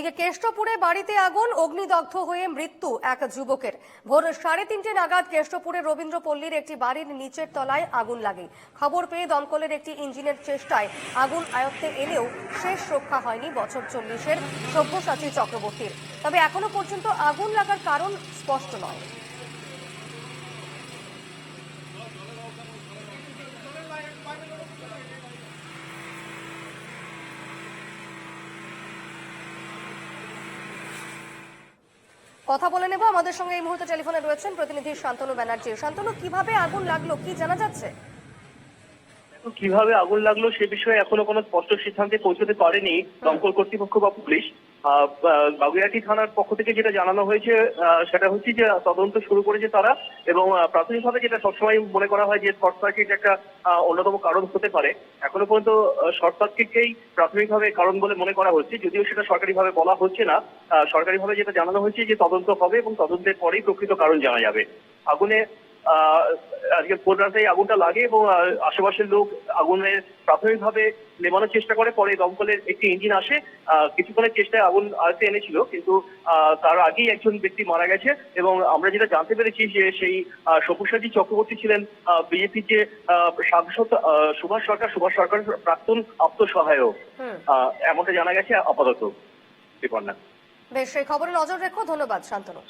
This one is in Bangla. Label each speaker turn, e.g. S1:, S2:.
S1: এদিকে কেষ্টপুরে বাড়িতে আগুন, অগ্নিদগ্ধ হয়ে মৃত্যু এক যুবকের। ভোর সাড়ে তিনটে নাগাদ কেষ্টপুরে রবীন্দ্রপল্লীর একটি বাড়ির নিচের তলায় আগুন লাগে। খবর পেয়ে দমকলের একটি ইঞ্জিনের চেষ্টায় আগুন আয়ত্তে এলেও শেষ রক্ষা হয়নি বছর চল্লিশের সব্যসাচী চক্রবর্তীর। তবে এখনও পর্যন্ত আগুন লাগার কারণ স্পষ্ট নয়। কথা বলে নেব। আমাদের সঙ্গে এই মুহূর্তে টেলিফোনে রয়েছেন প্রতিনিধি শান্তনু ব্যানার্জি। শান্তনু কীভাবে আগুন লাগল? কি জানা যাচ্ছে?
S2: কীভাবে আগুন লাগল সে বিষয়ে এখনও কোনো স্পষ্ট সিদ্ধান্তে পৌঁছতে পারেনি দমকল কর্তৃপক্ষ বা পুলিশ। বাগুইআটি থানার পক্ষ থেকে যেটা জানানো হয়েছে সেটা হচ্ছে যে তদন্ত শুরু করেছে তারা এবং প্রাথমিকভাবে যেটা সবসময় মনে করা হয় যে শর্ট সার্কিট একটা অন্যতম কারণ হতে পারে। এখনও পর্যন্ত শর্ট সার্কিটকেই প্রাথমিকভাবে কারণ বলে মনে করা হচ্ছে, যদিও সেটা সরকারিভাবে বলা হচ্ছে না। সরকারিভাবে যেটা জানানো হয়েছে যে তদন্ত হবে এবং তদন্তের পরেই প্রকৃত কারণ জানা যাবে। আগুনে আজকে ভোর রাতে আগুনটা লাগে এবং আশেপাশের লোক আগুনের প্রাথমিকভাবে নেমানোর চেষ্টা করে পরে দমকলের একটি ইঞ্জিন আসে। কিছুক্ষণের চেষ্টায় আগুন আয়তে এনেছিল কিন্তু তার আগেই একজন ব্যক্তি মারা গেছে এবং আমরা যেটা জানতে পেরেছি যে সেই সব্যসাচী চক্রবর্তী ছিলেন বিজেপির যে সাংসদ সুভাষ সরকার সুভাষ সরকারের প্রাক্তন আত্মসহায়ক। আহ, এমনটা জানা গেছে আপাতত।
S1: বেশ সেই খবরে নজর রেখো ধন্যবাদ শান্তনু।